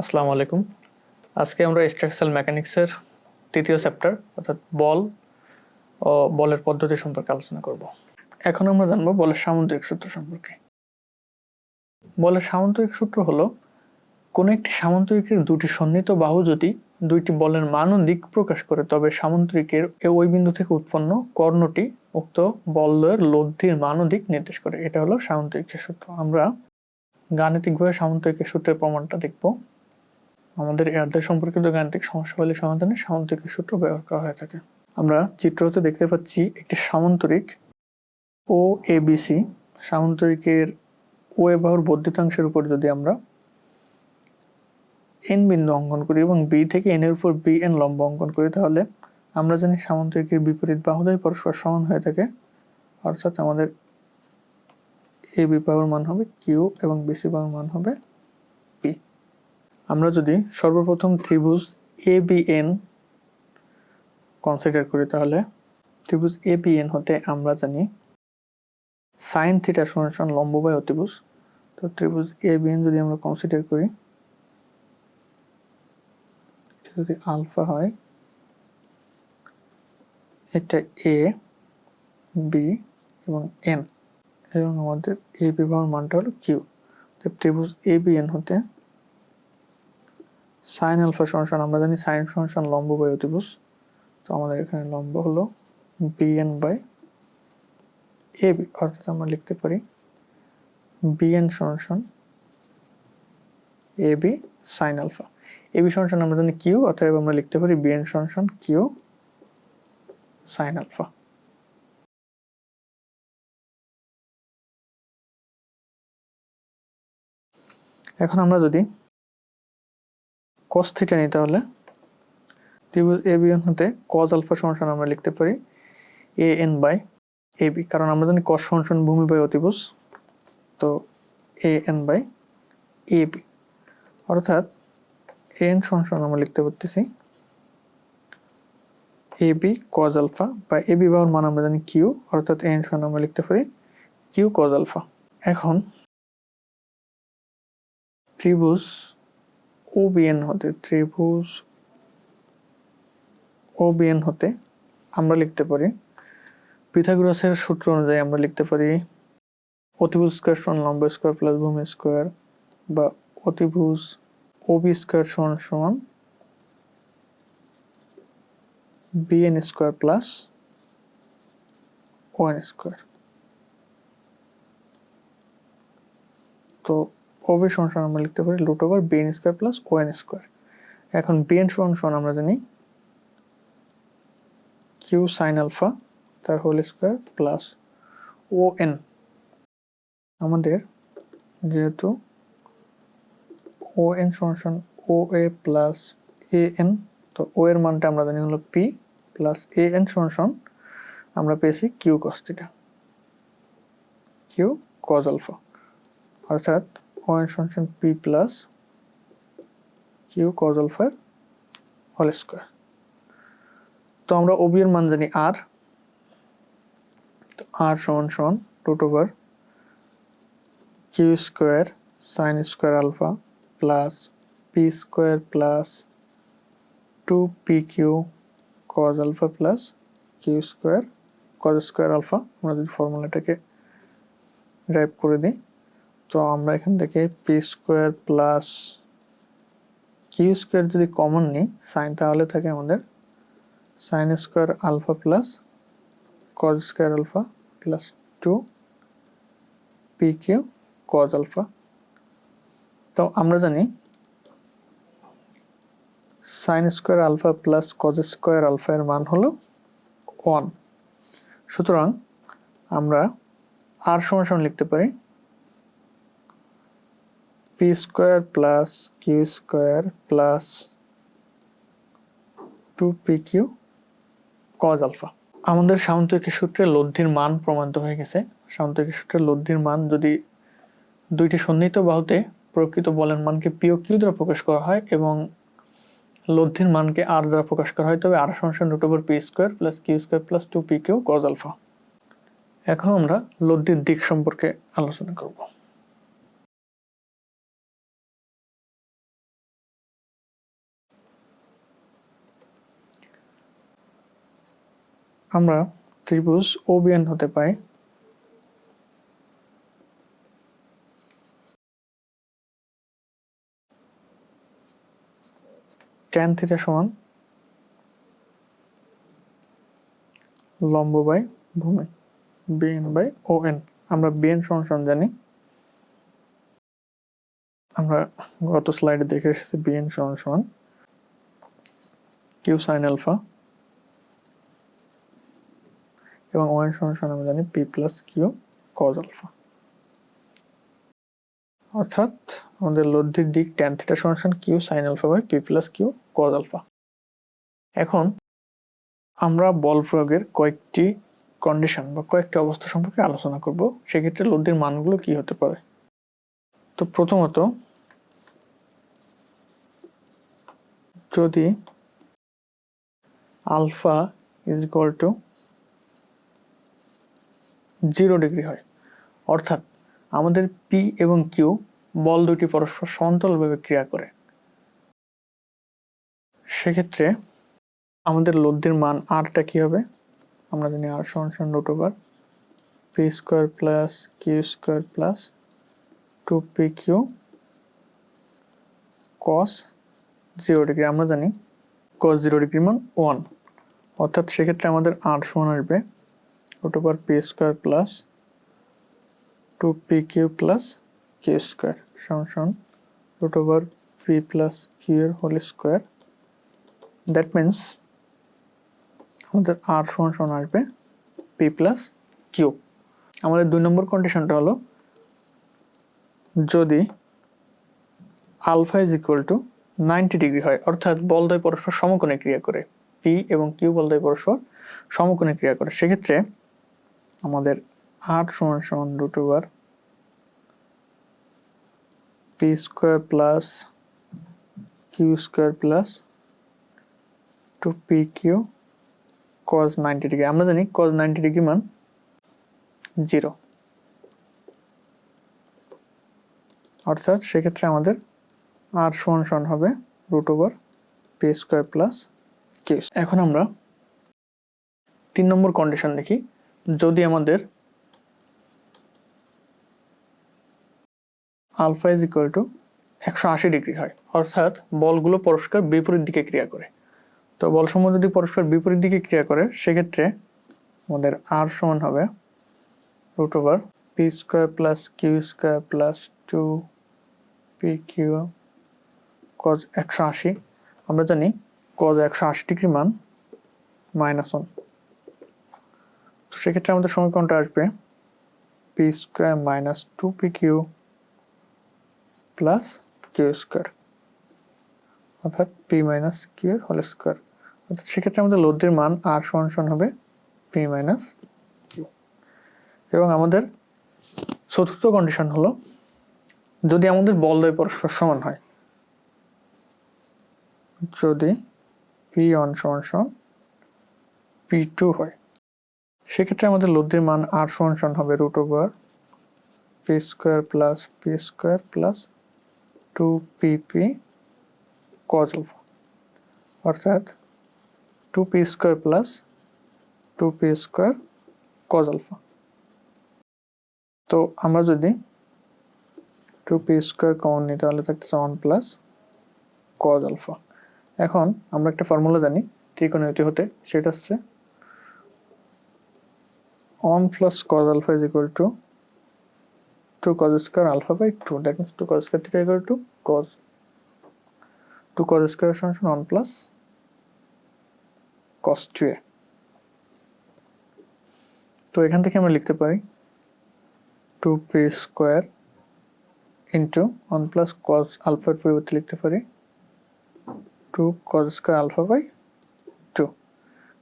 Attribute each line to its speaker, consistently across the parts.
Speaker 1: আসসালামু আলাইকুম। আজকে আমরা স্ট্রাকচারাল মেকানিক্সের তৃতীয় চ্যাপ্টার অর্থাৎ বল ও বলের পদ্ধতি সম্পর্কে আলোচনা করব। এখন আমরা জানব বলের সামুদ্রিক সূত্র সম্পর্কে। বলের সামুদ্রিক সূত্র হলো, কোনো একটি সামুদ্রিকের দুটি সন্নিহিত বাহু যদি দুইটি বলের মান ও দিক প্রকাশ করে, তবে সামুদ্রিকের ওই বিন্দু থেকে উৎপন্ন কর্ণটি উক্ত বলয়ের লব্ধির মান ও দিক নির্দেশ করে। এটা হলো সামুদ্রিকের সূত্র। আমরা গাণিতিকভাবে সামুদ্রিকের সূত্রের প্রমাণটা দেখব। আমাদের এই সম্পর্কিত গাণিতিক সমস্যাগুলি সমাধানে সামুদ্রিকের সূত্র ব্যবহার করা হয়ে থাকে। আমরা চিত্রতে দেখতে পাচ্ছি একটি সামন্তরিক ও এবিসি সামন্তরিকের ও এ বাহুর বর্ধিতাংশের উপর যদি আমরা এন বিন্দু অঙ্কন করি এবং বি থেকে এন এর উপর বি এন লম্ব অঙ্কন করি, তাহলে আমরা জানি সামন্তরিকের বিপরীত বাহুদ্বয় পরস্পর সমান হয়ে থাকে। অর্থাৎ আমাদের এ বি বাহুর মান হবে কিউ এবং বিসি বাহুর মান হবে আমরা যদি সর্বপ্রথম ত্রিভুজ এ বি এন কনসিডার করি তাহলে, ত্রিভুজ এ বি এন হতে আমরা জানি সাইন থিটা সমান সমান লম্ব বাই অতিভুজ তো ত্রিভুজ এ বি এন যদি আমরা কনসিডার করি যদি আলফা হয়, এটা এ বি এবং এন এবং আমাদের এ বিবাহের মানটা হলো কিউ ত্রিভুজ এ বি এন হতে সাইন আলফা সমান আমরা জানি সাইন সমান লম্ব বাই অতিভুজ। তো আমাদের এখানে লম্ব হলো B N by A B অর্থাৎ আমরা লিখতে পারি বি এন সমান A B sine alpha. A B সমান আমরা জানি কিউ অতএব আমরা লিখতে পারি বি এন সমান কিউ সাইন আলফা। এখন আমরা যদি কস থিটা নিই তাহলে ত্রিভুজ এ বি হতে কজ আলফা সমান আমরা লিখতে পারি A N by A B কারণ আমরা জানি কস সমান ভূমি বাই অতিভুজ, তো A N by A B অর্থাৎ এ এন সমান আমরা লিখতে পারতেছি এ বি কজ আলফা বা এ বি বাহুর মান আমরা জানি কিউ অর্থাৎ এন সমান আমরা লিখতে পারি কিউ কজ আলফা। এখন ত্রিভুজ ও বিএন হতে ত্রিভুজ, ও বিএন হতে আমরা লিখতে পারি। পিথাগোরাসের সূত্র অনুযায়ী আমরা লিখতে পারি অতিভুজ স্কোয়ার সমান লম্ব স্কোয়ার প্লাস ভূমি স্কোয়ার বা অতিভুজ ওবি স্কোয়ার সমান সমান B N square plus O N square. তো ওবি সমান আমরা লিখতে পারি root over B N square plus O N square এখন বিএন সমান সমান আমরা জানি কিউ সাইন আলফা তার whole square plus O N আমাদের যেহেতু ও এন সমান ও এ প্লাস এ এন তো ও এর মানটা আমরা জানি হলো পি প্লাস এ এন সমান আমরা পেয়েছি Q cos theta Q cos alpha অর্থাৎ one function P plus Q cos আলফার হোল স্কোয়ার তো আমরা ওবি এর মান জানি আর তো আর সমান সমান root over Q square sine square alpha plus P square plus two P Q cos alpha plus Q square cos square alpha আমরা যদি ফর্মুলাটাকে ড্রাইভ করে দিই। তো আমরা এখান থেকে P square plus Q square যদি কমন নিই সাইন তাহলে থাকে আমাদের sine square alpha plus cos square alpha plus two P Q cos alpha তো আমরা জানি sine square alpha plus cos square alpha এর মান হলো ওয়ান সুতরাং আমরা আর সমান লিখতে পারি P square plus Q square plus two P Q cos alpha আমাদের সামন্তরিকের সূত্রে লব্ধির মান প্রমাণিত হয়ে গেছে। সামন্তরিকের সূত্রে লব্ধির মান যদি দুইটি সন্নিহিত বাহুতে প্রকৃত বলের মানকে পি ও কিউ দ্বারা প্রকাশ করা হয় এবং লব্ধির মানকে আর দ্বারা প্রকাশ করা হয়, তবে আর সংসার root over P square plus Q square plus two P Q cos alpha এখন আমরা লব্ধির দিক সম্পর্কে আলোচনা করব। আমরা ত্রিভুজ ওবিএন হতে পাই। ট্যান থিটা সমান লম্ব বাই ভূমি B N by O N আমরা বিএন সমান জানি। আমরা গত স্লাইডে দেখে এসেছি বিএন সমান সমান। কিউ সাইন আলফা এবং ওয়ান সমান সমান আমরা জানি P plus Q cos alpha. অর্থাৎ আমাদের লব্ধির দিক ট্যান থিটা সমান সমান Q sine alpha by P plus Q cos alpha. এখন আমরা বল প্রয়োগের কয়েকটি কন্ডিশন বা কয়েকটি অবস্থা সম্পর্কে আলোচনা করব, সেক্ষেত্রে লব্ধির মানগুলো কি হতে পারে? তো প্রথমত যদি alpha is equal to zero degree হয়। অর্থাৎ আমাদের পি এবং কিউ বল দুটি পরস্পর সমান্তরালভাবে ক্রিয়া করে। সেক্ষেত্রে আমাদের লব্ধির মান আরটা কি হবে? আমরা জানি আর সমান সমান root over P square plus Q square plus two P Q cos zero degree আমরা জানি কস জিরো ডিগ্রি মান ওয়ান অর্থাৎ সেক্ষেত্রে আমাদের আর সমান আসবে root over P square plus two P Q plus Q square সমান সমান root over P plus Q এর হোল স্কোয়ার দ্যাট মিন্স আমাদের আর সমান সমান আসবে পি প্লাস কিউ আমাদের দুই নম্বর কন্ডিশনটা হলো যদি alpha is equal to ninety degree হয়, অর্থাৎ বলদ্বয় পরস্পর সমকোণে ক্রিয়া করে পি এবং কিউ বলদ্বয় পরস্পর সমকোণে ক্রিয়া করে, সেক্ষেত্রে আমাদের আট সমান সমান root over P square plus Q square plus two P Q cos ninety degree আমরা জানি কজ নাইনটি ডিগ্রি মান জিরো অর্থাৎ সেক্ষেত্রে আমাদের আর সমান সমান হবে root over P square plus Q এখন আমরা তিন নম্বর কন্ডিশন দেখি। যদি আমাদের আলফা ইজ ইকুয়াল টু একশো আশি ডিগ্রি হয়, অর্থাৎ বলগুলো পরস্পর বিপরীত দিকে ক্রিয়া করে। তো বল বলসমূহ যদি পরস্পর বিপরীত দিকে ক্রিয়া করে, সেক্ষেত্রে আমাদের আর সমান হবে root over P square plus Q square plus two P Q cos একশো আশি। আমরা জানি কজ একশো আশি ডিগ্রি মান মাইনাস ওয়ান সেক্ষেত্রে আমাদের সমীকরণটা আসবে P square minus two P Q plus Q square অর্থাৎ P minus Q whole square অর্থাৎ সেক্ষেত্রে আমাদের লব্ধির মান আর সমান সমান হবে পি মাইনাস কিউ এবং আমাদের চতুর্থ কন্ডিশন হলো, যদি আমাদের বলদ্বয় পরস্পর সমান হয়, যদি পি ওয়ান সমান সমান পি টু হয় সেক্ষেত্রে আমাদের লব্ধির মান আর সমান সমান হবে root over P square plus P square plus two P P cos alpha অর্থাৎ two P square plus two P square cos alpha তো আমরা যদি টু পি স্কোয়ার কমন নিই, তাহলে থাকতেছে ওয়ান প্লাস কজ আলফা এখন আমরা একটা ফর্মুলা জানি, ত্রিকোণমিতি হতে, সেটা হচ্ছে one plus cos alpha is equal to two cos square alpha by two that means two cos square theta equal to cos two cos square সমান one plus cos two A তো এখান থেকে আমরা লিখতে পারি two P square into one plus cos আলফার পরিবর্তে লিখতে পারি two cos square alpha by two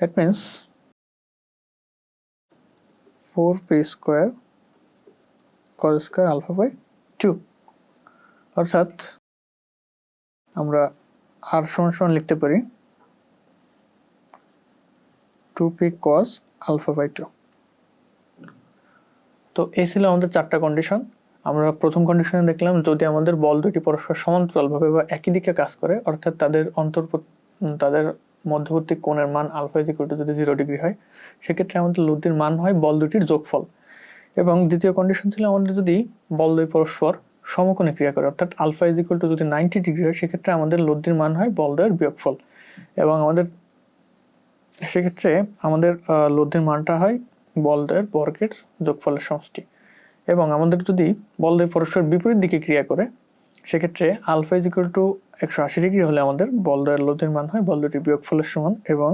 Speaker 1: that means four P square cos square alpha by two অর্থাৎ আমরা আর সমান সমান লিখতে পারি two P cos alpha by two তো এই ছিল আমাদের চারটা কন্ডিশন আমরা প্রথম কন্ডিশনে দেখলাম যদি আমাদের বল দুটি পরস্পর সমান্তরালভাবে বা একই দিকে কাজ করে, অর্থাৎ তাদের অন্তর তাদের মধ্যবর্তী কোণের মান আলফা ইজ ইকুয়াল টু যদি জিরো ডিগ্রি হয়, সেক্ষেত্রে আমাদের লব্ধির মান হয় বল দুটির যোগফল। এবং দ্বিতীয় কন্ডিশন ছিল আমাদের যদি বল দুই পরস্পর সমকোণে ক্রিয়া করে, অর্থাৎ আলফা ইজ ইকুয়াল টু যদি নাইনটি ডিগ্রি হয়, সেক্ষেত্রে আমাদের লব্ধির মান হয় বল দ্বয়ের বিয়োগফল। এবং আমাদের, সেক্ষেত্রে আমাদের লব্ধির মানটা হয় বল দ্বয়ের বর্গের যোগফলের সমষ্টি। এবং আমাদের যদি বল দ্বয় পরস্পর বিপরীত দিকে ক্রিয়া করে সেক্ষেত্রে আলফা ইজ ইকুয়াল টু একশো আশি ডিগ্রি হলে আমাদের বল দ্বয়ের লব্ধির মান হয়, বল দুটি বিয়োগ ফলের সমান এবং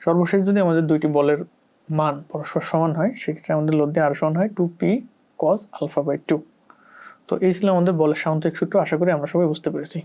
Speaker 1: সর্বশেষ যদি আমাদের দুইটি বলের মান পরস্পর সমান হয়, সেক্ষেত্রে আমাদের লব্ধি আরও সমান হয় two P cos alpha by two তো এই ছিল আমাদের বলের সামন্তিক সূত্র আশা করি আমরা সবাই বুঝতে পেরেছি।